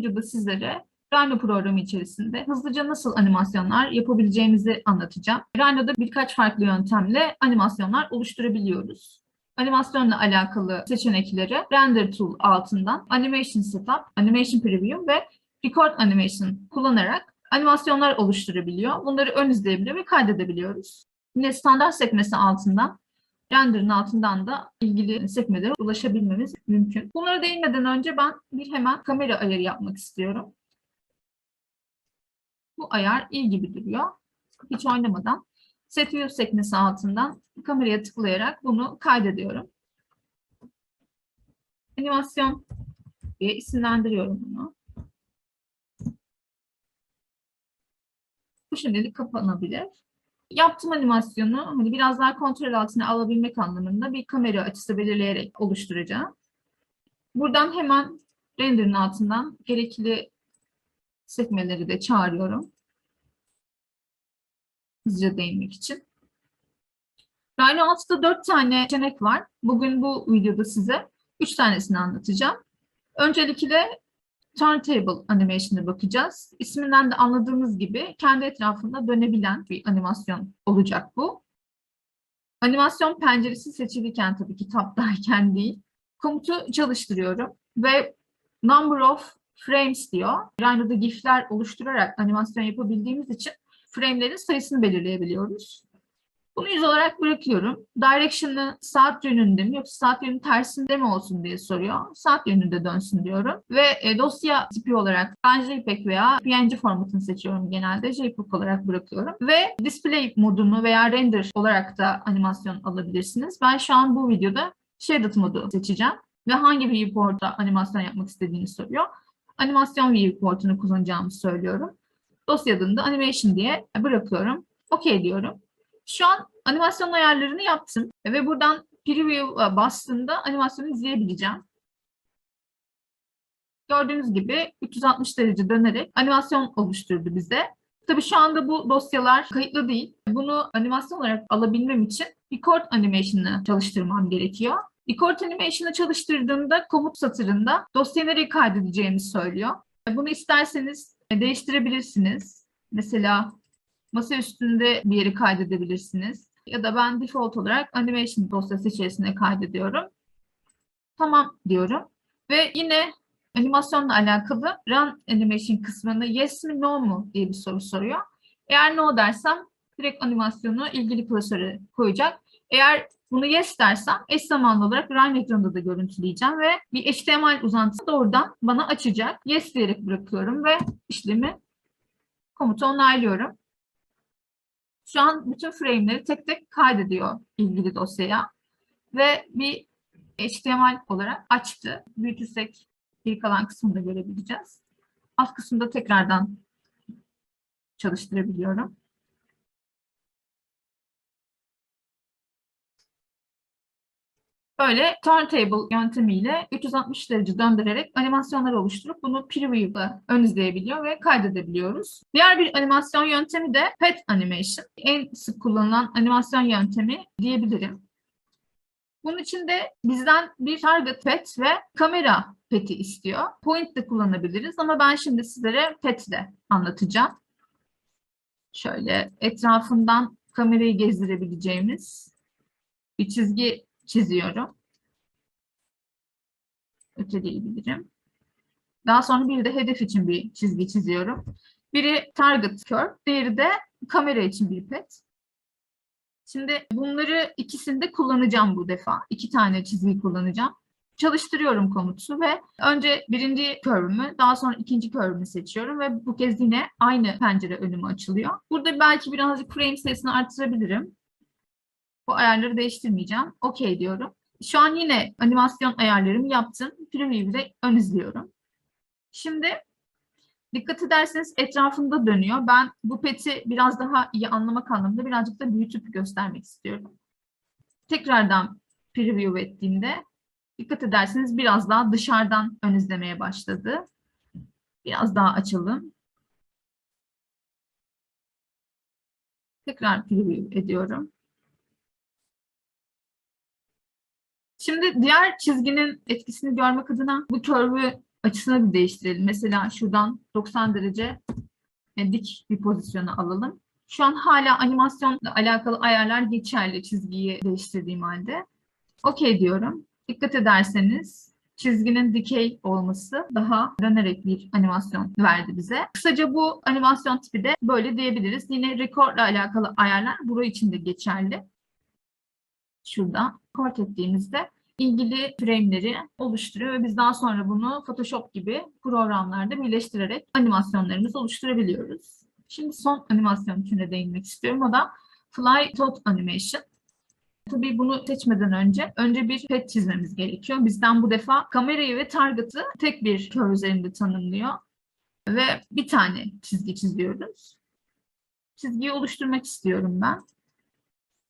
videoda sizlere Rhino programı içerisinde hızlıca nasıl animasyonlar yapabileceğimizi anlatacağım. Rhino'da birkaç farklı yöntemle animasyonlar oluşturabiliyoruz. Animasyonla alakalı seçenekleri Render Tool altından Animation Setup, Animation Preview ve Record Animation kullanarak animasyonlar oluşturabiliyor. Bunları ön izleyebiliyor ve kaydedebiliyoruz. Yine standart sekmesi altından render'ın altından da ilgili sekmelere ulaşabilmemiz mümkün. Bunlara değinmeden önce ben bir hemen kamera ayarı yapmak istiyorum. Bu ayar iyi gibi duruyor. Hiç oynamadan. Set View sekmesi altından kameraya tıklayarak bunu kaydediyorum. Animasyon diye isimlendiriyorum bunu. Bu şimdilik kapanabilir. Yaptığım animasyonu hani biraz daha kontrol altına alabilmek anlamında bir kamera açısı belirleyerek oluşturacağım. Buradan hemen render'ın altından gerekli sekmeleri de çağırıyorum. Hızlıca değinmek için. Rhino 6'da 4 tane seçenek var. Bugün bu videoda size 3 tanesini anlatacağım. Öncelikle Turntable animation'a bakacağız. İsminden de anladığımız gibi kendi etrafında dönebilen bir animasyon olacak bu. Animasyon penceresi seçilirken tabii ki tabdayken değil. Komutu çalıştırıyorum ve number of frames diyor. Rhino'da GIF'ler oluşturarak animasyon yapabildiğimiz için frame'lerin sayısını belirleyebiliyoruz. Bunu yüz olarak bırakıyorum. Direction'ı saat yönünde mi yoksa saat yönünün tersinde mi olsun diye soruyor. Saat yönünde dönsün diyorum. Ve e, dosya tipi olarak JPEG veya PNG formatını seçiyorum genelde. JPEG olarak bırakıyorum. Ve display modunu veya render olarak da animasyon alabilirsiniz. Ben şu an bu videoda shaded modu seçeceğim. Ve hangi viewport'ta animasyon yapmak istediğini soruyor. Animasyon viewport'unu kullanacağımı söylüyorum. Dosya adını animation diye bırakıyorum. OK diyorum. Şu an animasyon ayarlarını yaptım ve buradan preview bastığımda animasyonu izleyebileceğim. Gördüğünüz gibi 360 derece dönerek animasyon oluşturdu bize. Tabii şu anda bu dosyalar kayıtlı değil. Bunu animasyon olarak alabilmem için Record Animation'ı çalıştırmam gerekiyor. Record Animation'ı çalıştırdığımda komut satırında dosyayı nereye kaydedeceğimi söylüyor. Bunu isterseniz değiştirebilirsiniz. Mesela masa üstünde bir yeri kaydedebilirsiniz. Ya da ben default olarak animation dosyası içerisine kaydediyorum. Tamam diyorum. Ve yine animasyonla alakalı run animation kısmında yes mi no mu diye bir soru soruyor. Eğer no dersem direkt animasyonu ilgili klasöre koyacak. Eğer bunu yes dersem eş zamanlı olarak run ekranında da görüntüleyeceğim ve bir HTML uzantısı doğrudan bana açacak. Yes diyerek bırakıyorum ve işlemi komutu onaylıyorum. Şu an bütün frame'leri tek tek kaydediyor ilgili dosyaya. Ve bir HTML olarak açtı. Büyütürsek geri kalan kısmını da görebileceğiz. Alt kısımda tekrardan çalıştırabiliyorum. Böyle turntable yöntemiyle 360 derece döndürerek animasyonlar oluşturup bunu preview'da ön izleyebiliyor ve kaydedebiliyoruz. Diğer bir animasyon yöntemi de pet animation. En sık kullanılan animasyon yöntemi diyebilirim. Bunun için de bizden bir target pet ve kamera peti istiyor. Point de kullanabiliriz ama ben şimdi sizlere pet de anlatacağım. Şöyle etrafından kamerayı gezdirebileceğimiz bir çizgi çiziyorum. Öteleyebilirim. Daha sonra bir de hedef için bir çizgi çiziyorum. Biri target curve, diğeri de kamera için bir pet. Şimdi bunları ikisini de kullanacağım bu defa. İki tane çizgi kullanacağım. Çalıştırıyorum komutu ve önce birinci curve'ümü, daha sonra ikinci curve'ümü seçiyorum ve bu kez yine aynı pencere önüme açılıyor. Burada belki birazcık frame sayısını arttırabilirim. Bu ayarları değiştirmeyeceğim. OK diyorum. Şu an yine animasyon ayarlarımı yaptım. Preview'de ön izliyorum. Şimdi dikkat ederseniz etrafında dönüyor. Ben bu peti biraz daha iyi anlamak anlamında birazcık da büyütüp göstermek istiyorum. Tekrardan preview ettiğimde dikkat ederseniz biraz daha dışarıdan ön izlemeye başladı. Biraz daha açalım. Tekrar preview ediyorum. Şimdi diğer çizginin etkisini görmek adına bu curve'ü açısını bir değiştirelim. Mesela şuradan 90 derece e, dik bir pozisyona alalım. Şu an hala animasyonla alakalı ayarlar geçerli çizgiyi değiştirdiğim halde. Okey diyorum. Dikkat ederseniz çizginin dikey olması daha dönerek bir animasyon verdi bize. Kısaca bu animasyon tipi de böyle diyebiliriz. Yine record'la alakalı ayarlar burayı için de geçerli. Şurada record ettiğimizde ilgili frame'leri oluşturuyor ve biz daha sonra bunu Photoshop gibi programlarda birleştirerek animasyonlarımızı oluşturabiliyoruz. Şimdi son animasyon türüne değinmek istiyorum. O da Fly Tot Animation. Tabii bunu seçmeden önce önce bir pet çizmemiz gerekiyor. Bizden bu defa kamerayı ve target'ı tek bir kör üzerinde tanımlıyor. Ve bir tane çizgi çiziyoruz. Çizgiyi oluşturmak istiyorum ben.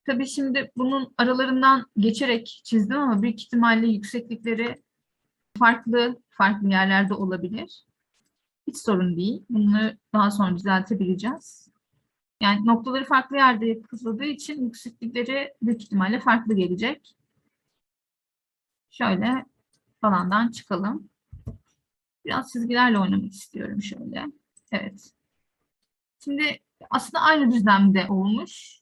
Tabii şimdi bunun aralarından geçerek çizdim ama büyük ihtimalle yükseklikleri farklı farklı yerlerde olabilir. Hiç sorun değil. Bunu daha sonra düzeltebileceğiz. Yani noktaları farklı yerde yapıladığı için yükseklikleri büyük ihtimalle farklı gelecek. Şöyle falandan çıkalım. Biraz çizgilerle oynamak istiyorum şöyle. Evet. Şimdi aslında aynı düzlemde olmuş.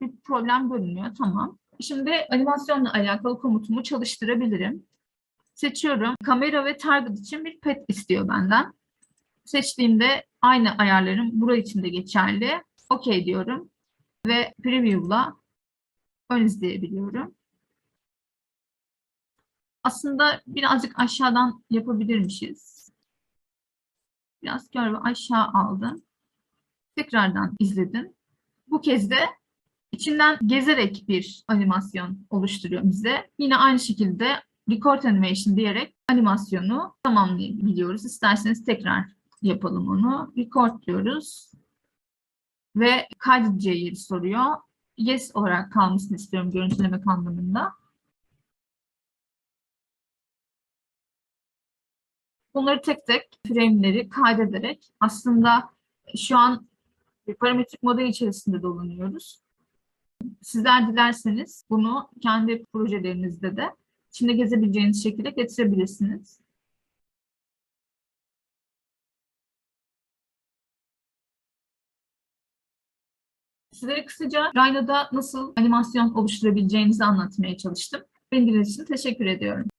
Bir problem görünmüyor. Tamam. Şimdi animasyonla alakalı komutumu çalıştırabilirim. Seçiyorum. Kamera ve target için bir pet istiyor benden. Seçtiğimde aynı ayarlarım burası için de geçerli. OK diyorum. Ve preview'la ön izleyebiliyorum. Aslında birazcık aşağıdan yapabilirmişiz. Biraz curve'ı aşağı aldım. Tekrardan izledim. Bu kez de içinden gezerek bir animasyon oluşturuyor bize. Yine aynı şekilde record animation diyerek animasyonu tamamlayabiliyoruz. İsterseniz tekrar yapalım onu. Record diyoruz. Ve kaydedeceği yeri soruyor. Yes olarak kalmasını istiyorum görüntülemek anlamında. Bunları tek tek frame'leri kaydederek aslında şu an bir parametrik model içerisinde dolanıyoruz. Sizler dilerseniz bunu kendi projelerinizde de içinde gezebileceğiniz şekilde getirebilirsiniz. Sizlere kısaca Rhino'da nasıl animasyon oluşturabileceğinizi anlatmaya çalıştım. Dinlediğiniz için teşekkür ediyorum.